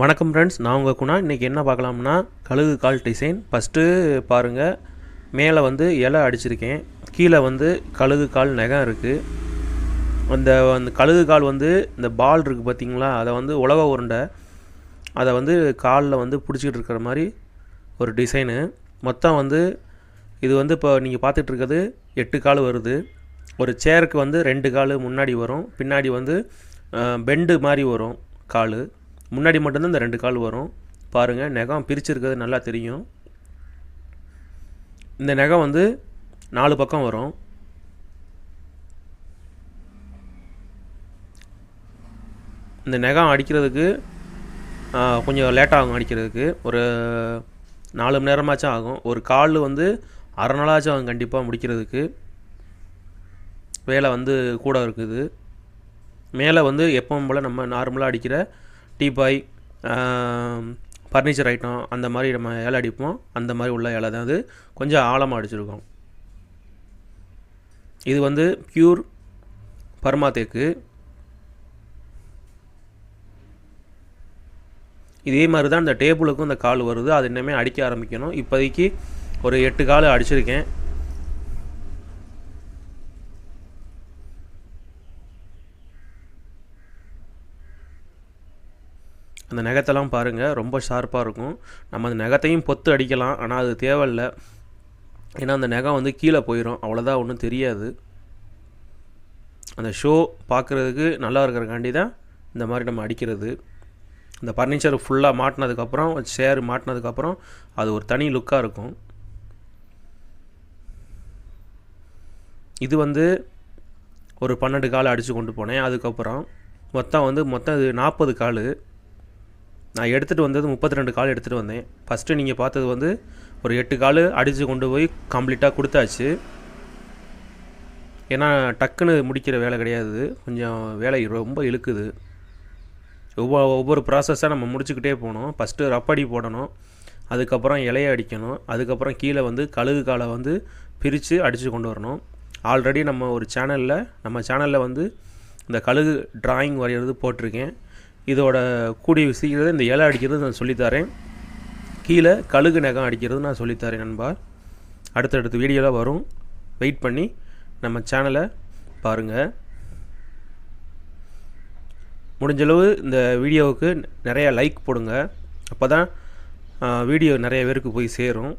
வணக்கம் ஃப்ரெண்ட்ஸ் நான் உங்கள் குணா. இன்றைக்கி என்ன பார்க்கலாம்னா கழுகு கால் டிசைன். ஃபஸ்ட்டு பாருங்கள் மேலே வந்து இலை அடிச்சிருக்கேன். கீழே வந்து கழுகு கால் நகம் இருக்குது அந்த அந்த கழுகு கால் வந்து இந்த பால் இருக்குது பார்த்தீங்களா அதை வந்து உலக உருண்டை. அதை வந்து காலில் வந்து பிடிச்சிக்கிட்டு இருக்கிற மாதிரி ஒரு டிசைனு மொத்தம் வந்து இது வந்து இப்போ நீங்கள் பார்த்துட்டு இருக்கிறது எட்டு கால் வருது. ஒரு சேருக்கு வந்து ரெண்டு கால் முன்னாடி வரும். பின்னாடி வந்து பெண்டு மாதிரி வரும் கால். முன்னாடி மட்டும்தான் இந்த ரெண்டு கால் வரும். பாருங்கள் நகம் பிரிச்சிருக்கிறது நல்லா தெரியும். இந்த நகம் வந்து நாலு பக்கம் வரும். இந்த நகம் அடிக்கிறதுக்கு கொஞ்சம் லேட்டாகும் அடிக்கிறதுக்கு. ஒரு நாலு மணி நேரமாச்சும் ஆகும். ஒரு கால் வந்து அரை நாளாச்சும் ஆகும் கண்டிப்பாக முடிக்கிறதுக்கு. வேலை வந்து கூட இருக்குது. மேலே வந்து எப்பவும் போல் நம்ம நார்மலாக அடிக்கிற டீ பாய் ஃபர்னிச்சர் ஐட்டம் அந்த மாதிரி நம்ம இலை அடிப்போம். அந்த மாதிரி உள்ள இலை தான் அது. கொஞ்சம் ஆழமாக அடிச்சிருக்கோம். இது வந்து பியூர் பர்மா தேக்கு இதே மாதிரி தான் இந்த டேபிளுக்கும் இந்த கால் வருது. அது இன்னுமே அடிக்க ஆரம்பிக்கணும். இப்போதைக்கு ஒரு எட்டு கால் அடிச்சிருக்கேன். அந்த நகத்தெல்லாம் பாருங்கள் ரொம்ப ஷார்ப்பாக இருக்கும். நம்ம அந்த நகத்தையும் பொத்து அடிக்கலாம் ஆனால் அது தேவையில்ல. ஏன்னா அந்த நகம் வந்து கீழே போயிடும் அவ்வளோதான் ஒன்றும் தெரியாது. அந்த ஷோ பார்க்குறதுக்கு நல்லா இருக்கிறக்காண்டி தான் இந்த மாதிரி நம்ம அடிக்கிறது. இந்த ஃபர்னிச்சர் ஃபுல்லாக மாட்டினதுக்கப்புறம் சேர் மாட்டினதுக்கப்புறம் அது ஒரு தனி லுக்காக இருக்கும். இது வந்து ஒரு பன்னெண்டு கால் அடித்து கொண்டு போனேன். அதுக்கப்புறம் மொத்தம் வந்து மொத்தம் இது நாற்பது கால். நான் எடுத்துகிட்டு வந்தது முப்பத்தி ரெண்டு கால் எடுத்துகிட்டு வந்தேன். ஃபஸ்ட்டு நீங்கள் பார்த்தது வந்து ஒரு எட்டு கால் அடித்து கொண்டு போய் கம்ப்ளீட்டாக கொடுத்தாச்சு. ஏன்னா டக்குன்னு முடிக்கிற வேலை கிடையாது. கொஞ்சம் வேலை ரொம்ப இழுக்குது. ஒவ்வொரு ஒவ்வொரு ப்ராசஸாக நம்ம முடிச்சுக்கிட்டே போகணும். ஃபஸ்ட்டு ரப்படி போடணும். அதுக்கப்புறம் இலைய அடிக்கணும். அதுக்கப்புறம் கீழே வந்து கழுகு காலை வந்து பிரித்து அடித்து கொண்டு வரணும். ஆல்ரெடி நம்ம ஒரு சேனலில் நம்ம சேனலில் வந்து இந்த கழுகு டிராயிங் வரைகிறது போட்டிருக்கேன். இதோட கூடிய சீக்கிரம் இந்த இலை அடிக்கிறது நான் சொல்லித்தரேன். கீழே கழுகு நகம் அடிக்கிறது நான் சொல்லித்தரேன் நண்பா. அடுத்தடுத்த வீடியோவில் வரும். வெயிட் பண்ணி நம்ம சேனலை பாருங்கள் முடிஞ்சளவு இந்த வீடியோவுக்கு நிறையா லைக் போடுங்க. அப்போ தான் வீடியோ நிறைய பேருக்கு போய் சேரும்.